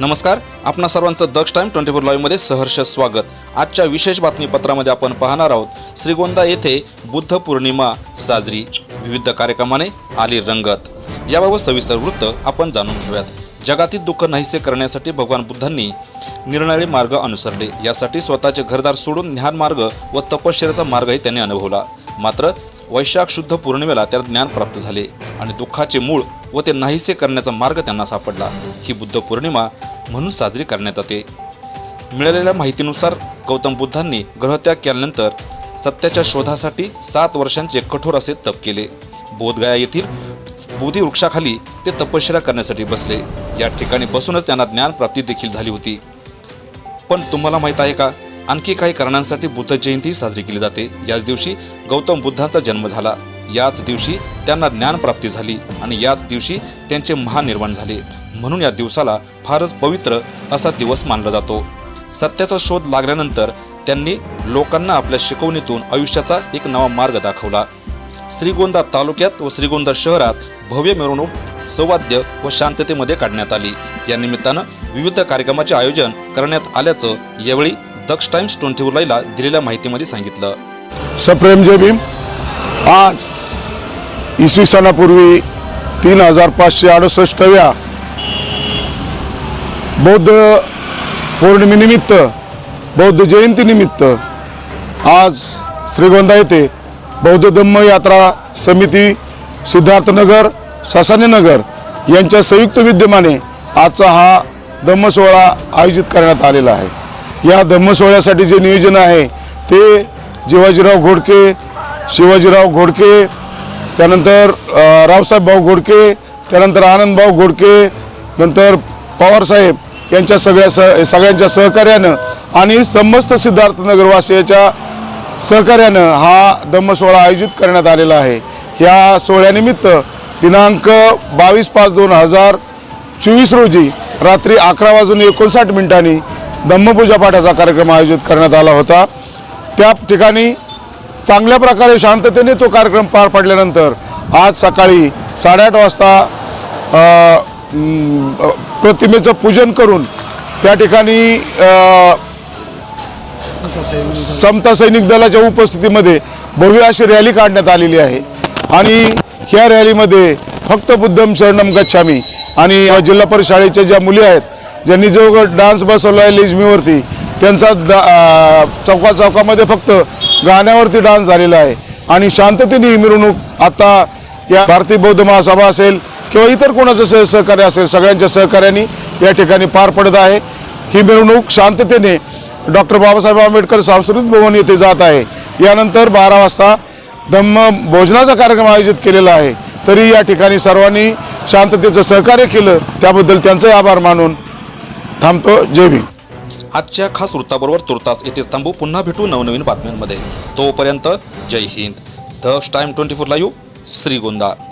नमस्कार आपणा सर्वांचं दक्ष टाईम ट्वेंटी फोर लाईव्हमध्ये सहर्ष स्वागत. आजच्या विशेष बातमीपत्रामध्ये आपण पाहणार आहोत श्रीगोंदा येथे बुद्ध पौर्णिमा साजरी विविध कार्यक्रमाने आली रंगत. याबाबत सविस्तर वृत्त आपण जाणून घेऊयात. जगातील दुःख नाहीसे करण्यासाठी भगवान बुद्धांनी निरनिराळे मार्ग अनुसरले. यासाठी स्वतःचे घरदार सोडून ज्ञान मार्ग व तपश्चर्याचा मार्गही त्यांनी अनुभवला. मात्र वैशाख शुद्ध पौर्णिमेला त्याला ज्ञान प्राप्त झाले आणि दुःखाचे मूळ व ते नाहीसे करण्याचा मार्ग त्यांना सापडला. ही बुद्ध पौर्णिमा म्हणून साजरी करण्यात येते. मिळालेल्या माहितीनुसार गौतम बुद्धांनी ग्रहत्याग केल्यानंतर सत्याच्या शोधासाठी सात वर्षांचे कठोर असे तप केले. बोधगया येथील बोधी वृक्षाखाली ते तपश्चर्या करण्यासाठी बसले. या ठिकाणी बसूनच त्यांना ज्ञानप्राप्ती देखील झाली होती. पण तुम्हाला माहीत आहे का? आणखी काही कारणांसाठी बुद्ध जयंती साजरी केली जाते. याच दिवशी गौतम बुद्धांचा जन्म झाला. याच दिवशी त्यांना ज्ञानप्राप्ती झाली आणि याच दिवशी त्यांचे महानिर्वाण झाले. म्हणून या दिवसाला फारच पवित्र असा दिवस मानला जातो. सत्याचा शोध लागल्यानंतर त्यांनी लोकांना आपल्या शिकवणीतून आयुष्याचा एक नवा मार्ग दाखवला. श्रीगोंदा तालुक्यात व श्रीगोंदा शहरात भव्य मिरवणूक सौवाद्य व शांततेमध्ये काढण्यात आली. या निमित्तानं विविध कार्यक्रमाचे आयोजन करण्यात आल्याचं यावेळी दक्ष टाइम्स ट्वेंटी लाईला दिलेल्या माहितीमध्ये सांगितलं. सप्रेम जय भीम. आज इसवी सणापूर्वी तीन हजार पाचशे अडुसष्टव्या बौद्ध पौर्णिमेनिमित्त बौद्ध जयंतीनिमित्त आज श्रीगोंदा येथे बौद्ध धम्म यात्रा समिती सिद्धार्थनगर ससानेनगर यांच्या संयुक्त विद्यमाने आजचा हा धम्म सोहळा आयोजित करण्यात आलेला आहे. या धम्म सोहळ्यासाठी जे नियोजन आहे ते शिवाजीराव घोडके शिवाजीराव घोडके त्यानंतर रावसाहेबभाऊ रावसाहेब भाऊ घोडके त्यानंतर आनंदभाऊ घोडके नंतर पवारसाहेब यांच्या सगळ्या स सगळ्यांच्या सहकार्यानं आणि समस्त सिद्धार्थनगरवासियाच्या सहकार्यानं हा धम्मसोहळा आयोजित करण्यात आलेला आहे. या सोहळ्यानिमित्त दिनांक बावीस पाच दोन हजार चोवीस रोजी रात्री अकरा वाजून एकोणसाठ मिनिटांनी धम्मपूजा पाठाचा कार्यक्रम आयोजित करण्यात आला होता. त्या ठिकाणी चांगल्या प्रकारे शांततेने तो कार्यक्रम पार पडल्यानंतर आज सकाळी साडेआठ वाजता प्रतिमेचं पूजन करून त्या ठिकाणी समता सैनिक दलाच्या उपस्थितीमध्ये भव्य अशी रॅली काढण्यात आलेली आहे. आणि ह्या रॅलीमध्ये फक्त बुद्धम शरणम गच्छामी आणि जिल्हा परिषद शाळेच्या ज्या मुली आहेत ज्यांनी जो डान्स बसवला आहे लेझमीवरती त्यांचा दा- चौका चौकामध्ये फक्त गाण्यावरती डान्स झालेला आहे. आणि शांततेने ही मिरवणूक आता या भारतीय बौद्ध महासभा असेल किंवा इतर कोणाचं सह सहकार्य असेल सगळ्यांच्या सहकार्याने या ठिकाणी पार पडत आहे. ही मिरवणूक शांततेने डॉक्टर बाबासाहेब आंबेडकर सांस्कृतिक भवन येथे जात आहे. यानंतर बारा वाजता धम्म भोजनाचा कार्यक्रम आयोजित केलेला आहे. तरी या ठिकाणी सर्वांनी शांततेचं सहकार्य केलं. त्याबद्दल त्यांचे आभार मानून थांबतो. जय भीम. आजच्या खास वृत्ताबरोबर तुर्तास येथेच थांबू. पुन्हा भेटू नवनवीन बातम्यांमध्ये. तोपर्यंत Jai Hind. The time twenty four live Shrigonda.